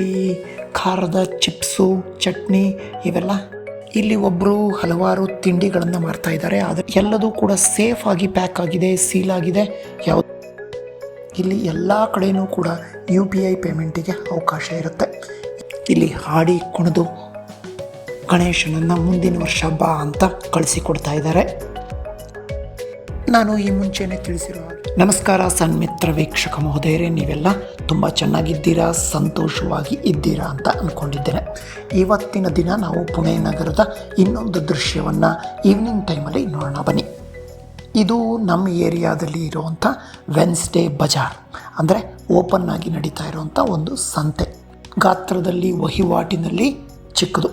ಈ ಖಾರದ ಚಿಪ್ಸು, ಚಟ್ನಿ ಇವೆಲ್ಲ ಇಲ್ಲಿ ಒಬ್ಬರು ಹಲವಾರು ತಿಂಡಿಗಳನ್ನು ಮಾರ್ತಾ ಇದ್ದಾರೆ. ಆದರೆ ಎಲ್ಲದೂ ಕೂಡ ಸೇಫ್ ಆಗಿ ಪ್ಯಾಕ್ ಆಗಿದೆ ಸೀಲ್ ಆಗಿದೆ. ಯಾವ ಇಲ್ಲಿ ಎಲ್ಲ ಕಡೆಯೂ ಕೂಡ ಯು ಪಿ ಐ ಪೇಮೆಂಟಿಗೆ ಅವಕಾಶ ಇರುತ್ತೆ. ಇಲ್ಲಿ ಹಾಡಿ ಕುಣಿದು ಗಣೇಶನನ್ನು ಮುಂದಿನ ವರ್ಷ ಬಾ ಅಂತ ಕಳಿಸಿಕೊಡ್ತಾ ಇದ್ದಾರೆ. ನಾನು ಈ ಮುಂಚೆನೇ ತಿಳಿಸಿರುವ ನಮಸ್ಕಾರ ಸನ್ಮಿತ್ರ ವೀಕ್ಷಕ ಮಹೋದಯರೇ, ನೀವೆಲ್ಲ ತುಂಬ ಚೆನ್ನಾಗಿದ್ದೀರಾ? ಸಂತೋಷವಾಗಿ ಇದ್ದೀರಾ ಅಂತ ಅಂದ್ಕೊಂಡಿದ್ದೇನೆ ಇವತ್ತಿನ ದಿನ ನಾವು ಪುಣೆ ನಗರದ ಇನ್ನೊಂದು ದೃಶ್ಯವನ್ನು ಈವ್ನಿಂಗ್ ಟೈಮಲ್ಲಿ ನೋಡೋಣ. ಬನ್ನಿ. ಇದು ನಮ್ಮ ಏರಿಯಾದಲ್ಲಿ ಇರುವಂಥ ವೆನ್ಸ್ಡೇ ಬಜಾರ್. ಅಂದರೆ ಓಪನ್ ಆಗಿ ನಡೀತಾ ಇರುವಂಥ ಒಂದು ಸಂತೆ. ಗಾತ್ರದಲ್ಲಿ, ವಹಿವಾಟಿನಲ್ಲಿ ಚಿಕ್ಕದು.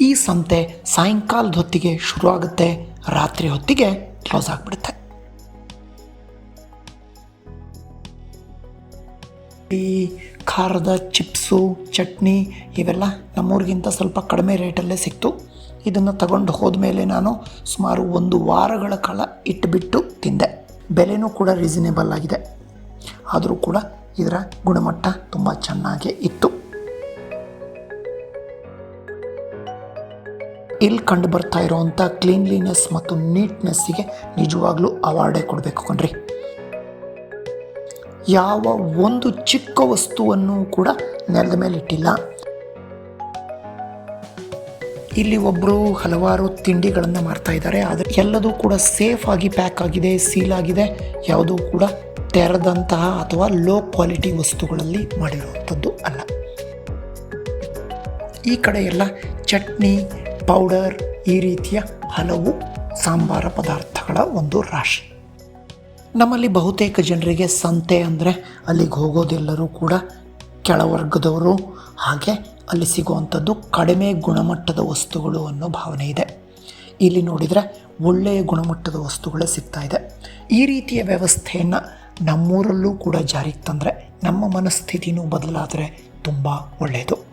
ಈ ಸಂತೆ ಸಾಯಂಕಾಲದ ಹೊತ್ತಿಗೆ ಶುರುವಾಗುತ್ತೆ. ರಾತ್ರಿ ಹೊತ್ತಿಗೆ ಕ್ಲೋಸ್ ಆಗಿಬಿಡುತ್ತೆ. ಈ ಖಾರದ ಚಿಪ್ಸು, ಚಟ್ನಿ ಇವೆಲ್ಲ ನಮ್ಮೂರಿಗಿಂತ ಸ್ವಲ್ಪ ಕಡಿಮೆ ರೇಟಲ್ಲೇ ಸಿಕ್ತು. ಇದನ್ನು ತಗೊಂಡು ಹೋದ್ಮೇಲೆ ನಾನು ಸುಮಾರು ಒಂದು ವಾರಗಳ ಕಾಲ ಇಟ್ಟುಬಿಟ್ಟು ತಿಂದೆ. ಬೆಲೆನೂ ಕೂಡ ರೀಸನೇಬಲ್ ಆಗಿದೆ. ಆದರೂ ಕೂಡ ಇದರ ಗುಣಮಟ್ಟ ತುಂಬ ಚೆನ್ನಾಗೇ ಇತ್ತು. ಇಲ್ಲಿ ಕಂಡು ಬರ್ತಾ ಇರೋವಂಥ ಕ್ಲೀನ್ಲಿನೆಸ್ ಮತ್ತು ನೀಟ್ನೆಸ್ಸಿಗೆ ನಿಜವಾಗ್ಲೂ ಅವಾರ್ಡೇ ಕೊಡಬೇಕು ಕಣ್ರಿ. ಯಾವ ಒಂದು ಚಿಕ್ಕ ವಸ್ತುವನ್ನು ಕೂಡ ನೆಲದ ಮೇಲೆ ಇಟ್ಟಿಲ್ಲ. ಇಲ್ಲಿ ಒಬ್ಬರು ಹಲವಾರು ತಿಂಡಿಗಳನ್ನು ಮಾಡ್ತಾ ಇದ್ದಾರೆ. ಆದರೆ ಎಲ್ಲದೂ ಕೂಡ ಸೇಫ್ ಆಗಿ ಪ್ಯಾಕ್ ಆಗಿದೆ ಸೀಲ್ ಆಗಿದೆ. ಯಾವುದೂ ಕೂಡ ತೆರೆದಂತಹ ಅಥವಾ ಲೋ ಕ್ವಾಲಿಟಿ ವಸ್ತುಗಳಲ್ಲಿ ಮಾಡಿರುವಂಥದ್ದು ಅಲ್ಲ. ಈ ಕಡೆ ಚಟ್ನಿ ಪೌಡರ್ ಈ ರೀತಿಯ ಹಲವು ಸಾಂಬಾರ ಪದಾರ್ಥಗಳ ಒಂದು ರಾಶಿ ನಮ್ಮಲ್ಲಿ ಬಹುತೇಕ ಜನರಿಗೆ ಸಂತೆ ಅಂದರೆ ಅಲ್ಲಿಗೆ ಹೋಗೋದೆಲ್ಲರೂ ಕೂಡ ಕೆಳವರ್ಗದವರು. ಹಾಗೆ ಅಲ್ಲಿ ಸಿಗುವಂಥದ್ದು ಕಡಿಮೆ ಗುಣಮಟ್ಟದ ವಸ್ತುಗಳು ಅನ್ನೋ ಭಾವನೆ ಇದೆ. ಇಲ್ಲಿ ನೋಡಿದರೆ ಒಳ್ಳೆಯ ಗುಣಮಟ್ಟದ ವಸ್ತುಗಳೇ ಸಿಗ್ತಾ ಇದೆ. ಈ ರೀತಿಯ ವ್ಯವಸ್ಥೆಯನ್ನು ನಮ್ಮೂರಲ್ಲೂ ಕೂಡ ಜಾರಿಗೆ ತಂದರೆ, ನಮ್ಮ ಮನಸ್ಥಿತಿನೂ ಬದಲಾದರೆ ತುಂಬ ಒಳ್ಳೆಯದು.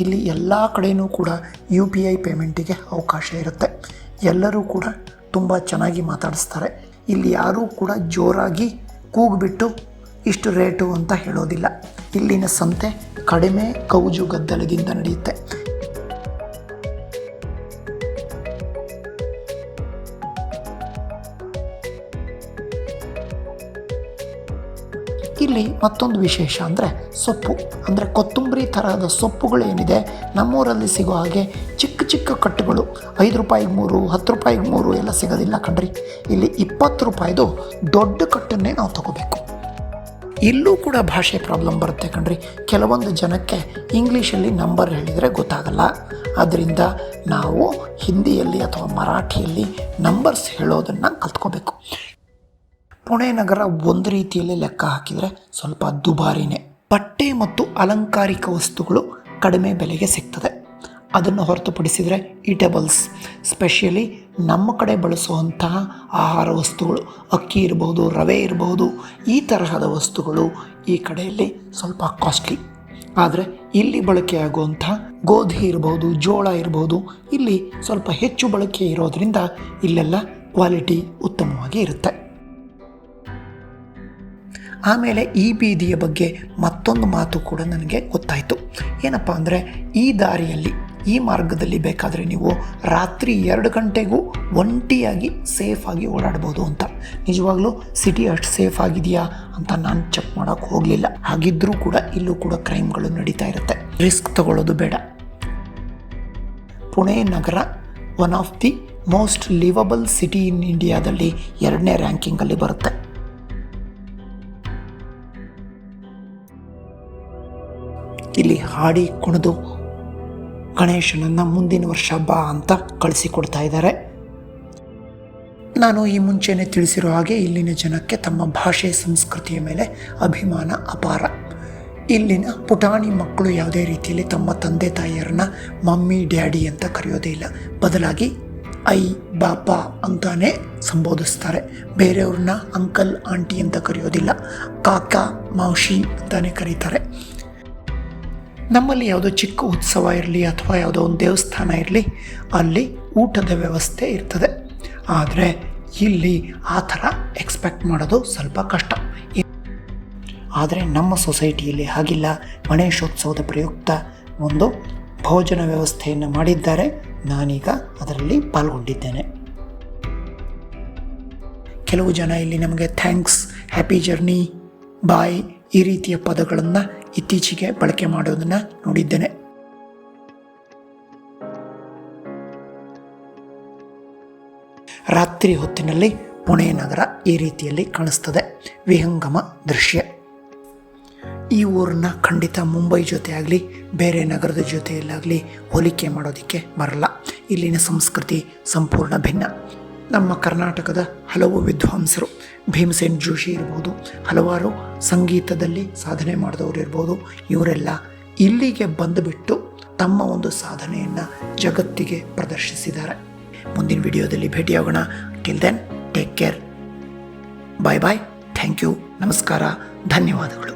ಇಲ್ಲಿ ಎಲ್ಲ ಕಡೆಯೂ ಕೂಡ ಯು ಪಿ ಐ ಪೇಮೆಂಟಿಗೆ ಅವಕಾಶ ಇರುತ್ತೆ. ಎಲ್ಲರೂ ಕೂಡ ತುಂಬ ಚೆನ್ನಾಗಿ ಮಾತಾಡಿಸ್ತಾರೆ. ಇಲ್ಲಿ ಯಾರೂ ಕೂಡ ಜೋರಾಗಿ ಕೂಗ್ಬಿಟ್ಟು ಇಷ್ಟು ರೇಟು ಅಂತ ಹೇಳೋದಿಲ್ಲ. ಇಲ್ಲಿನ ಸಂತೆ ಕಡಿಮೆ ಕೌಜು ಗದ್ದಲದಿಂದ ನಡೆಯುತ್ತೆ. ಇಲ್ಲಿ ಮತ್ತೊಂದು ವಿಶೇಷ ಅಂದರೆ ಸೊಪ್ಪು. ಅಂದರೆ ಕೊತ್ತಂಬರಿ ತರಹದ ಸೊಪ್ಪುಗಳೇನಿದೆ, ನಮ್ಮೂರಲ್ಲಿ ಸಿಗೋ ಹಾಗೆ ಚಿಕ್ಕ ಚಿಕ್ಕ ಕಟ್ಟುಗಳು. ಐದು ರೂಪಾಯಿಗೆ ಮೂರು, ಹತ್ತು ರೂಪಾಯಿಗೆ ಮೂರು ಎಲ್ಲ ಸಿಗೋದಿಲ್ಲ ಕಣ್ರಿ. ಇಲ್ಲಿ ಇಪ್ಪತ್ತು ರೂಪಾಯಿದು ದೊಡ್ಡ ಕಟ್ಟನ್ನೇ ನಾವು ತಗೋಬೇಕು. ಇಲ್ಲೂ ಕೂಡ ಭಾಷೆ ಪ್ರಾಬ್ಲಮ್ ಬರುತ್ತೆ ಕಣ್ರಿ. ಕೆಲವೊಂದು ಜನಕ್ಕೆ ಇಂಗ್ಲೀಷಲ್ಲಿ ನಂಬರ್ ಹೇಳಿದರೆ ಗೊತ್ತಾಗಲ್ಲ. ಆದ್ದರಿಂದ ನಾವು ಹಿಂದಿಯಲ್ಲಿ ಅಥವಾ ಮರಾಠಿಯಲ್ಲಿ ನಂಬರ್ಸ್ ಹೇಳೋದನ್ನು ಕಲ್ತ್ಕೋಬೇಕು. ಪುಣೆ ನಗರ ಒಂದು ರೀತಿಯಲ್ಲಿ ಲೆಕ್ಕ ಹಾಕಿದರೆ ಸ್ವಲ್ಪ ದುಬಾರಿನೇ. ಬಟ್ಟೆ ಮತ್ತು ಅಲಂಕಾರಿಕ ವಸ್ತುಗಳು ಕಡಿಮೆ ಬೆಲೆಗೆ ಸಿಗ್ತದೆ. ಅದನ್ನು ಹೊರತುಪಡಿಸಿದರೆ ಈಟೇಬಲ್ಸ್ ಸ್ಪೆಷಲಿ ನಮ್ಮ ಕಡೆ ಬಳಸುವಂತಹ ಆಹಾರ ವಸ್ತುಗಳು, ಅಕ್ಕಿ ಇರಬಹುದು ರವೆ ಇರಬಹುದು ಈ ತರಹದ ವಸ್ತುಗಳು ಈ ಕಡೆಯಲ್ಲಿ ಸ್ವಲ್ಪ ಕಾಸ್ಟ್ಲಿ ಆದರೆ ಇಲ್ಲಿ ಬಳಕೆಯಾಗುವಂಥ ಗೋಧಿ ಇರಬಹುದು ಜೋಳ ಇರಬಹುದು ಇಲ್ಲಿ ಸ್ವಲ್ಪ ಹೆಚ್ಚು ಬಳಕೆ ಇರೋದರಿಂದ ಇಲ್ಲೆಲ್ಲ ಕ್ವಾಲಿಟಿ ಉತ್ತಮವಾಗಿ ಇರುತ್ತೆ. ಆಮೇಲೆ ಈ ಬೀದಿಯ ಬಗ್ಗೆ ಮತ್ತೊಂದು ಮಾತು ಕೂಡ ನನಗೆ ಗೊತ್ತಾಯಿತು. ಏನಪ್ಪ ಅಂದರೆ ಈ ದಾರಿಯಲ್ಲಿ, ಈ ಮಾರ್ಗದಲ್ಲಿ ಬೇಕಾದರೆ ನೀವು ರಾತ್ರಿ ಎರಡು ಗಂಟೆಗೂ ಒಂಟಿಯಾಗಿ ಸೇಫಾಗಿ ಓಡಾಡ್ಬೋದು ಅಂತ. ನಿಜವಾಗ್ಲೂ ಸಿಟಿ ಅಷ್ಟು ಸೇಫ್ ಆಗಿದೆಯಾ ಅಂತ ನಾನು ಚೆಕ್ ಮಾಡೋಕ್ಕೆ ಹೋಗಲಿಲ್ಲ. ಹಾಗಿದ್ದರೂ ಕೂಡ ಇಲ್ಲೂ ಕೂಡ ಕ್ರೈಮ್ಗಳು ನಡೀತಾ ಇರುತ್ತೆ. ರಿಸ್ಕ್ ತಗೊಳ್ಳೋದು ಬೇಡ. ಪುಣೆ ನಗರ one of the most livable city in ಇಂಡಿಯಾದಲ್ಲಿ ಎರಡನೇ ರ್ಯಾಂಕಿಂಗಲ್ಲಿ ಬರುತ್ತೆ. ಇಲ್ಲಿ ಹಾಡಿ ಕುಣಿದು ಗಣೇಶನನ್ನು ಮುಂದಿನ ವರ್ಷ ಬಾ ಅಂತ ಕಳಿಸಿಕೊಡ್ತಾ ಇದ್ದಾರೆ. ನಾನು ಈ ಮುಂಚೆನೇ ತಿಳಿಸಿರೋ ಹಾಗೆ ಇಲ್ಲಿನ ಜನಕ್ಕೆ ತಮ್ಮ ಭಾಷೆ, ಸಂಸ್ಕೃತಿಯ ಮೇಲೆ ಅಭಿಮಾನ ಅಪಾರ. ಇಲ್ಲಿನ ಪುಟಾಣಿ ಮಕ್ಕಳು ಯಾವುದೇ ರೀತಿಯಲ್ಲಿ ತಮ್ಮ ತಂದೆ, ತಾಯಿಯರನ್ನ ಮಮ್ಮಿ, ಡ್ಯಾಡಿ ಅಂತ ಕರೆಯೋದೇ ಇಲ್ಲ. ಬದಲಾಗಿ ಐ, ಬಾಪಾ ಅಂತಾನೆ ಸಂಬೋಧಿಸ್ತಾರೆ. ಬೇರೆಯವ್ರನ್ನ ಅಂಕಲ್, ಆಂಟಿ ಅಂತ ಕರೆಯೋದಿಲ್ಲ. ಕಾಕ ಮಾವಶಿ ಅಂತಾನೆ ಕರೀತಾರೆ. ನಮ್ಮಲ್ಲಿ ಯಾವುದೋ ಚಿಕ್ಕ ಉತ್ಸವ ಇರಲಿ ಅಥವಾ ಯಾವುದೋ ಒಂದು ದೇವಸ್ಥಾನ ಇರಲಿ, ಅಲ್ಲಿ ಊಟದ ವ್ಯವಸ್ಥೆ ಇರ್ತದೆ. ಆದರೆ ಇಲ್ಲಿ ಆ ಥರ ಎಕ್ಸ್ಪೆಕ್ಟ್ ಮಾಡೋದು ಸ್ವಲ್ಪ ಕಷ್ಟ. ಆದರೆ ನಮ್ಮ ಸೊಸೈಟಿಯಲ್ಲಿ ಹಾಗಿಲ್ಲ. ಗಣೇಶೋತ್ಸವದ ಪ್ರಯುಕ್ತ ಒಂದು ಭೋಜನ ವ್ಯವಸ್ಥೆಯನ್ನು ಮಾಡಿದ್ದಾರೆ. ನಾನೀಗ ಅದರಲ್ಲಿ ಪಾಲ್ಗೊಂಡಿದ್ದೇನೆ. ಕೆಲವು ಜನ ಇಲ್ಲಿ ನಮಗೆ ಥ್ಯಾಂಕ್ಸ್ ಹ್ಯಾಪಿ ಜರ್ನಿ ಬಾಯ್ ಈ ರೀತಿಯ ಪದಗಳನ್ನು ಇತ್ತೀಚೆಗೆ ಬಳಕೆ ಮಾಡೋದನ್ನು ನೋಡಿದ್ದೇನೆ. ರಾತ್ರಿ ಹೊತ್ತಿನಲ್ಲಿ ಪುಣೆ ನಗರ ಈ ರೀತಿಯಲ್ಲಿ ಕಾಣಿಸ್ತದೆ. ವಿಹಂಗಮ ದೃಶ್ಯ. ಈ ಊರನ್ನ ಖಂಡಿತ ಮುಂಬೈ ಜೊತೆ ಆಗಲಿ ಬೇರೆ ನಗರದ ಜೊತೆಯಲ್ಲಾಗಲಿ ಹೋಲಿಕೆ ಮಾಡೋದಕ್ಕೆ ಬರಲ್ಲ. ಇಲ್ಲಿನ ಸಂಸ್ಕೃತಿ ಸಂಪೂರ್ಣ ಭಿನ್ನ. ನಮ್ಮ ಕರ್ನಾಟಕದ ಹಲವು ವಿದ್ವಾಂಸರು ಭೀಮಸೇನ್ ಜೋಶಿ ಇರ್ಬೋದು, ಹಲವಾರು ಸಂಗೀತದಲ್ಲಿ ಸಾಧನೆ ಮಾಡಿದವರು ಇರ್ಬೋದು, ಇವರೆಲ್ಲ ಇಲ್ಲಿಗೆ ಬಂದುಬಿಟ್ಟು ತಮ್ಮ ಒಂದು ಸಾಧನೆಯನ್ನು ಜಗತ್ತಿಗೆ ಪ್ರದರ್ಶಿಸಿದ್ದಾರೆ. ಮುಂದಿನ ವಿಡಿಯೋದಲ್ಲಿ ಭೇಟಿಯಾಗೋಣ. Till then take care bye bye thank you ನಮಸ್ಕಾರ. ಧನ್ಯವಾದಗಳು.